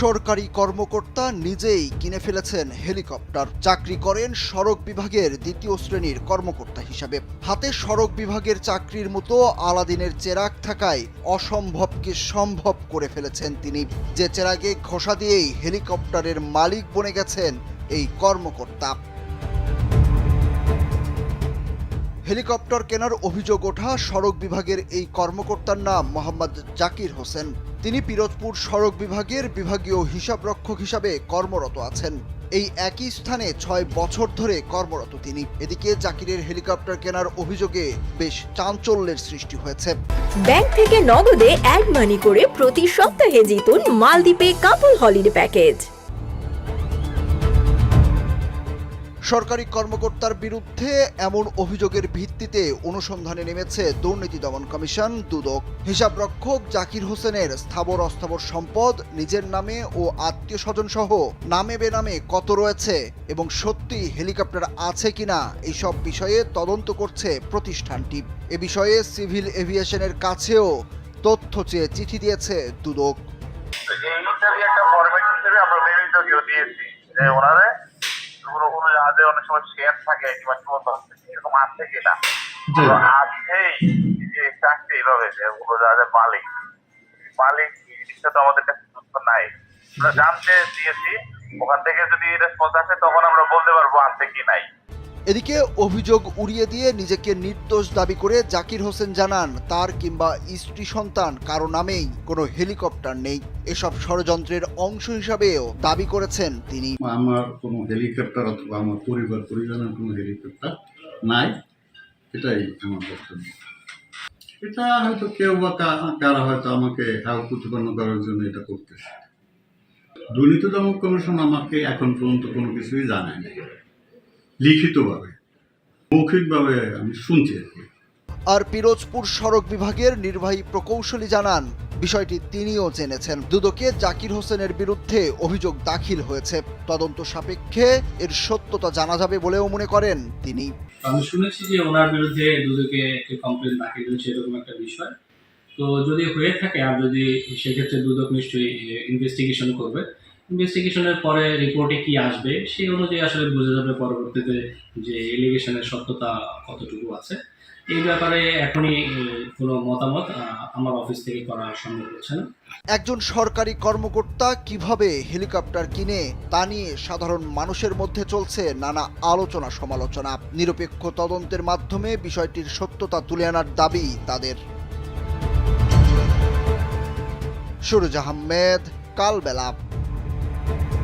সরকারি কর্মকর্তা নিজেই কিনে ফেলেছেন হেলিকপ্টার। চাকরি করেন সড়ক বিভাগের দ্বিতীয় শ্রেণির কর্মকর্তা হিসাবে। হাতে সড়ক বিভাগের চাকরির মতো আলাদিনের চেরাক থাকায় অসম্ভবকে সম্ভব করে ফেলেছেন তিনি। যে চেরাগে ঘষা দিয়েই হেলিকপ্টারের মালিক বনে গেছেন এই কর্মকর্তা। হেলিকপ্টার কেনার অভিযোগ ওঠা সড়ক বিভাগের এই কর্মকর্তার নাম মোহাম্মদ জাকির হোসেন। তিনি পিরোজপুর সড়ক বিভাগের বিভাগীয় হিসাবরক্ষক হিসাবে কর্মরত আছেন। এই একই স্থানে ছয় বছর ধরে কর্মরত তিনি। এদিকে জাকিরের হেলিকপ্টার কেনার অভিযোগে বেশ চাঞ্চল্যের সৃষ্টি হয়েছে। ব্যাংক থেকে নগদে অ্যাড মানি করে প্রতি সপ্তাহে জিতুন মালদ্বীপে কাপল হলিডে প্যাকেজ। সরকারি কর্মকর্তার বিরুদ্ধে এমন অভিযোগের ভিত্তিতে অনুসন্ধানে নেমেছে দুর্নীতি দমন কমিশন, দুদক। হিসাবরক্ষক জাকির হোসেনের স্থাবর অস্থাবর সম্পদ, নিজের নামে ও আত্মীয় স্বজন সহ নামে বেনামে কত রয়েছে এবং সত্যি হেলিকপ্টার আছে কিনা এইসব বিষয়ে তদন্ত করছে প্রতিষ্ঠানটি। এ বিষয়ে সিভিল এভিয়েশনের কাছেও তথ্য চেয়ে চিঠি দিয়েছে দুদক। ওনারে কোনো কোনো জাহাজে অনেক সময় শেয়ার থাকে কিংবা কি বলতো এরকম আছে কিনা। জি। তো আছেই যে চাকরি এইভাবে যে ওগুলো জাহাজের মালিক মালিক এই জিনিসটা তো আমাদের কাছে তথ্য নাই। আমরা জানতে দিয়েছি ওখান থেকে যদি রেসপন্স আসে তখন আমরা বলতে পারব আছে কি নাই। এদিকে অভিযোগ উড়িয়ে দিয়ে নিজেকে নির্দোষ দাবি করে জাকির হোসেন জানান, তার কিংবা স্ত্রী সন্তান কারও নামেই কোনো হেলিকপ্টার নেই। এসব ষড়যন্ত্রের অংশ হিসাবেও দাবি করেছেন তিনি। আমার কোনো হেলিকপ্টার অথবা আমার পরিবার, পরিজনের কোনো হেলিকপ্টার নাই, এটাই আমার বক্তব্য। এটা হয়তো কেউ বা কারা হয়তো আমাকে প্রতিপন্ন করার জন্য এটা করতেছে। দুর্নীতি দমন কমিশন আমাকে এখন পর্যন্ত কোনো কিছুই জানায় না লিখিতভাবে মৌখিকভাবে আমি শুনছি আর কি। আর পিরোজপুর সড়ক বিভাগের নির্বাহী প্রকৌশলী জানান বিষয়টি তিনিও জেনেছেন। দুদকে জাকির হোসেনের বিরুদ্ধে অভিযোগ দাখিল হয়েছে। তদন্ত সাপেক্ষে এর সত্যতা জানা যাবে বলেও মনে করেন তিনি। আমি শুনেছি যে ওনার বিরুদ্ধে দুদকে একটি কমপ্লেন দাখিল হয়েছে এরকম একটা বিষয়। তো যদি হয়ে থাকে আর যদি সেক্ষেত্রে দুদক নিশ্চয়ই ইনভেস্টিগেশন করবে ইনভেস্টিগেশনের পরে রিপোর্টে কি আসবে, সেই অনুযায়ী আসলে বোঝা যাবে পরবর্তীতে যে এলিগেশনের সত্যতা কতটুকু আছে। এই ব্যাপারে এখনই কোনো মতামত আমার অফিস থেকে করা সম্ভব হচ্ছে না। একজন সরকারি কর্মকর্তা কীভাবে হেলিকপ্টার কিনে তা নিয়ে সাধারণ মানুষের মধ্যে চলছে নানা আলোচনা সমালোচনা। নিরপেক্ষ তদন্তের মাধ্যমে বিষয়টির সত্যতা তুলে আনার দাবি তাদের। সুরজ আহমেদ, কালবেলা। Thank you